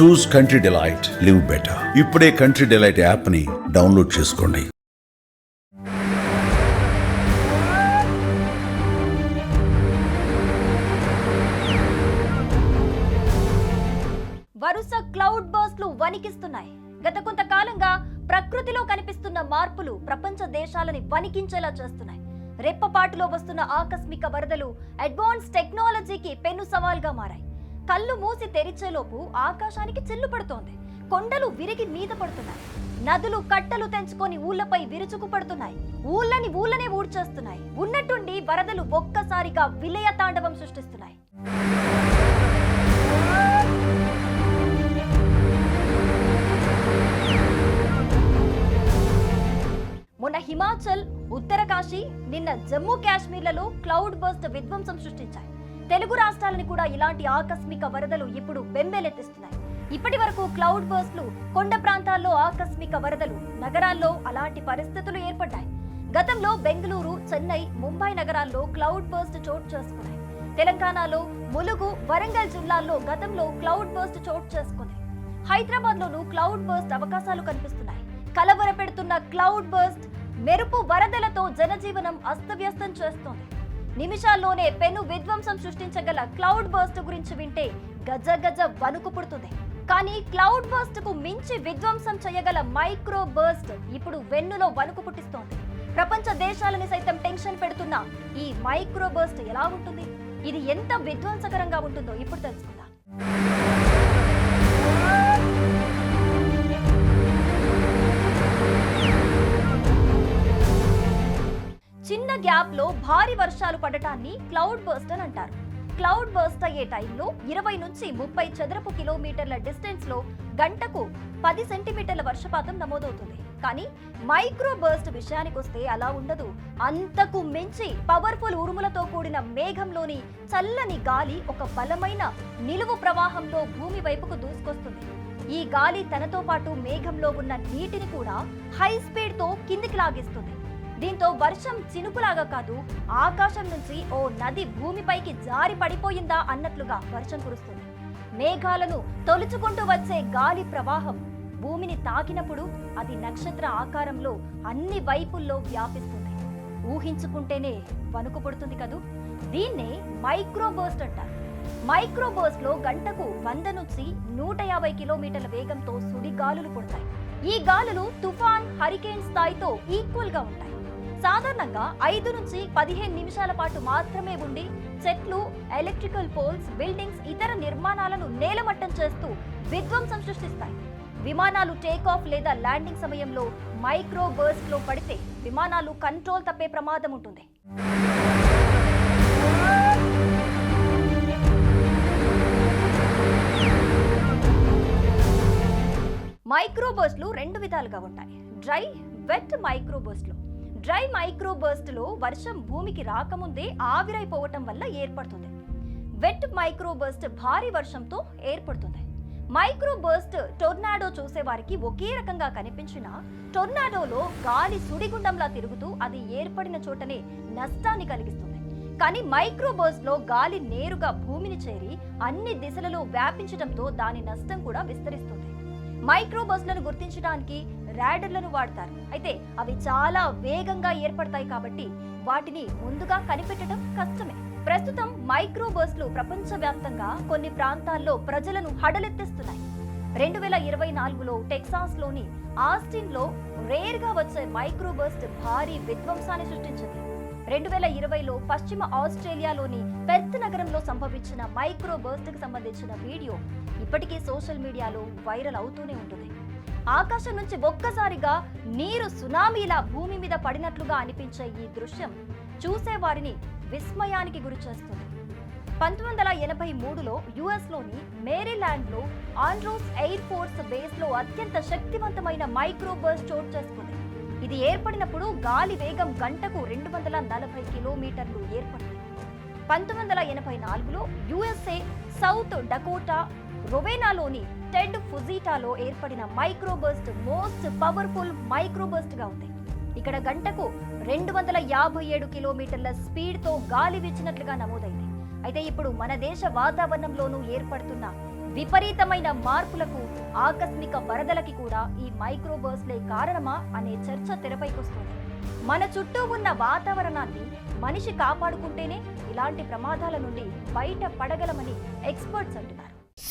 Choose country delight live better ఇప్పుడే country delight యాప్ని download చేసుకోండి. వరుస క్లౌడ్ బర్స్ట్లు వణికిస్తున్నాయి. గత కొంతకాలంగా ప్రకృతిలో కనిపిస్తున్న మార్పులు ప్రపంచ దేశాలని వణికించేలా చేస్తున్నాయి. రెప్పపాటులో వస్తున్న ఆకస్మిక వరదలు అడ్వాన్స్ టెక్నాలజీకి పెను సవాల్గా మారాయి. కళ్ళు మూసి తెరిచేలోపు ఆకాశానికి చిల్లు పడుతోంది. కొండలు విరిగి మీద పడుతున్నాయి. నదులు కట్టలు తెంచుకొని ఊళ్ళపై విరుచుకు పడుతున్నాయి. ఊళ్ళని ఊళ్ళనే ఊడ్చేస్తున్నాయి. ఉన్నట్టుండి వరదలు ఒక్కసారిగా విలయ తాండవం సృష్టిస్తున్నాయి. మొన్న హిమాచల్ ఉత్తరకాశీ నిన్న జమ్మూ కాశ్మీర్లలో క్లౌడ్ బర్స్ట్ విధ్వంసం సృష్టించాయి. తెలుగు రాష్ట్రాలని కూడా ఇలాంటి ఆకస్మిక వరదలు ఇప్పుడు బెంబేలెత్తిస్తున్నాయి. ఇప్పటి వరకు క్లౌడ్ బర్స్లు కొండ ప్రాంతాల్లో ఆకస్మిక వరదలు నగరాల్లో అలాంటి పరిస్థితులు ఏర్పడ్డాయి. గతంలో బెంగళూరు చెన్నై ముంబై నగరాల్లో క్లౌడ్ బర్స్ట్ చోటు చేసుకున్నాయి. తెలంగాణలో ములుగు వరంగల్ జిల్లాల్లో గతంలో క్లౌడ్ బర్స్ట్ చోటు చేసుకుంది. హైదరాబాద్ లోనూ క్లౌడ్ బర్స్ట్ అవకాశాలు కనిపిస్తున్నాయి. కలవర పెడుతున్న క్లౌడ్ బర్స్ట్ మెరుపు వరదలతో జనజీవనం అస్తవ్యస్తం చేస్తోంది. నిమిషాల్లోనే పెను విధ్వంసం సృష్టించగల క్లౌడ్ బర్స్ట్ గురించి వింటే గజ గజ వణుకు పుడుతుంది. కానీ క్లౌడ్ బర్స్ట్కు మించి విధ్వంసం చేయగల మైక్రో బర్స్ట్ ఇప్పుడు వెన్నులో వణుకు పుట్టిస్తోంది. ప్రపంచ దేశాలని సైతం టెన్షన్ పెడుతున్న ఈ మైక్రో బర్స్ట్ ఎలా ఉంటుంది? ఇది ఎంత విధ్వంసకరంగా ఉంటుందో ఇప్పుడు తెలుసుకుందాం. గ్యాప్లో భారీ వర్షాలు పడటాన్ని క్లౌడ్ బర్స్ట్ అని అంటారు. క్లౌడ్ బర్స్ట్ అయ్యే టైంలో ఇరవై నుంచి ముప్పై చదరపు కిలోమీటర్ల డిస్టెన్స్లో గంటకు పది సెంటీమీటర్ల వర్షపాతం నమోదవుతుంది. కానీ మైక్రో బర్స్ట్ విషయానికొస్తే అలా ఉండదు. అంతకు మించి పవర్ఫుల్ ఉరుములతో కూడిన మేఘంలోని చల్లని గాలి ఒక బలమైన నిలువు ప్రవాహంలో భూమి వైపుకు దూసుకొస్తుంది. ఈ గాలి తనతో పాటు మేఘంలో ఉన్న నీటిని కూడా హై స్పీడ్తో కిందికి లాగిస్తుంది. దీంతో వర్షం చినుకులాగా కాదు ఆకాశం నుంచి ఓ నది భూమిపైకి జారి పడిపోయిందా అన్నట్లుగా వర్షం కురుస్తుంది. మేఘాలను తొలుచుకుంటూ వచ్చే గాలి ప్రవాహం భూమిని తాకినప్పుడు అది నక్షత్ర ఆకారంలో అన్ని వైపుల్లో వ్యాపిస్తుంది. ఊహించుకుంటేనే వణుకు పుడుతుంది కదూ? దీన్నే మైక్రోబోస్ట్ అంటారు. మైక్రోబర్స్ట్లో గంటకు వంద నుంచి నూట యాభై కిలోమీటర్ల వేగంతో సుడిగాలులు పుడతాయి. ఈ గాలులు తుఫాన్ హరికేన్ స్థాయితో ఈక్వల్గా ఉంటాయి. సాధారణంగా ఐదు నుంచి పదిహేను నిమిషాల పాటు మాత్రమే ఉండి చెట్లు ఎలక్ట్రికల్ పోల్స్ బిల్డింగ్స్ ఇతర నిర్మాణాలను నేలమట్టం చేస్తూ విధ్వంసం సృష్టిస్తాయి. విమానాలు టేక్ ఆఫ్ లేదా ల్యాండింగ్ సమయంలో మైక్రో బర్స్ట్లో పడితే విమానాలు కంట్రోల్ తప్పే ప్రమాదం ఉంటుంది. మైక్రోబర్స్లు రెండు విధాలుగా ఉంటాయి. డ్రై వెట్ మైక్రోబర్స్లు డ్రై మైక్రోబర్స్ట్లో వర్షం భూమికి రాకముందే ఆవిరైపోవటం వల్ల ఏర్పడుతుంది. వెట్ మైక్రోబర్స్ట్ భారీ వర్షంతో ఏర్పడుతుంది. మైక్రోబర్స్ట్ టొర్నాడో చూసేవారికి ఒకే రకంగా కనిపించిన టొర్నాడోలో గాలి సుడిగుండంలా తిరుగుతూ అది ఏర్పడిన చోటనే నష్టాన్ని కలిగిస్తుంది. కానీ మైక్రోబర్స్ట్లో గాలి నేరుగా భూమిని చేరి అన్ని దిశలలో వ్యాపించడంతో దాని నష్టం కూడా విస్తరిస్తుంది. మైక్రోబస్లను గుర్తించడానికి ర్యాడర్లను వాడతారు. అయితే అవి చాలా వేగంగా ఏర్పడతాయి కాబట్టి వాటిని ముందుగా కనిపెట్టడం కష్టమే. ప్రస్తుతం మైక్రోబర్స్లు ప్రపంచవ్యాప్తంగా కొన్ని ప్రాంతాల్లో ప్రజలను హడలెత్తిస్తున్నాయి. రెండు వేల ఇరవై నాలుగులో టెక్సాస్లోని ఆస్టిన్లో రేర్గా వచ్చే మైక్రోబర్స్ట్ భారీ విధ్వంసాన్ని సృష్టించింది. రెండు వేల ఇరవైలో పశ్చిమ ఆస్ట్రేలియాలోని పెర్త్ నగరంలో సంభవించిన మైక్రోబర్స్ట్కి కి సంబంధించిన వీడియో ఇప్పటికీ సోషల్ మీడియాలో వైరల్ అవుతూనే ఉంటుంది. ఆకాశం నుంచి ఒక్కసారిగా నీరు సునామీలా భూమి మీద పడినట్లుగా అనిపించే ఈ దృశ్యం చూసేవారిని విస్మయానికి గురి చేస్తుంది. పంతొమ్మిది వందల ఎనభై మూడులో యుఎస్లోని మేరీల్యాండ్లో ఆండ్రోస్ ఎయిర్ ఫోర్స్ బేస్లో అత్యంత శక్తివంతమైన మైక్రో చోటు చేసుకుంది. ఇది ఏర్పడినప్పుడు గాలి వేగం గంటకు రెండు వందల నలభై కిలోమీటర్లు ఏర్పడింది. పంతొమ్మిది వందల ఎనభై నాలుగులో యుఎస్ఏ సౌత్ డకోటా రొవేనాలోని టెడ్ ఫుజీటాలో ఏర్పడిన మైక్రోబర్స్ట్ మోస్ట్ పవర్ఫుల్ మైక్రోబర్స్ట్గా ఉంది. ఇక్కడ గంటకు రెండు వందల యాభై ఏడు కిలోమీటర్ల స్పీడ్తో గాలి వీచినట్లుగా నమోదైంది. అయితే ఇప్పుడు మన దేశ వాతావరణంలోనూ ఏర్పడుతున్న విపరీతమైన మార్పులకు ఆకస్మిక వరదలకి కూడా ఈ మైక్రోబర్స్లే కారణమా అనే చర్చ తెరపైకొస్తుంది. మన చుట్టూ ఉన్న వాతావరణాన్ని మనిషి కాపాడుకుంటేనే ఇలాంటి ప్రమాదాల నుండి బయట పడగలమని ఎక్స్పర్ట్స్ అంటున్నారు.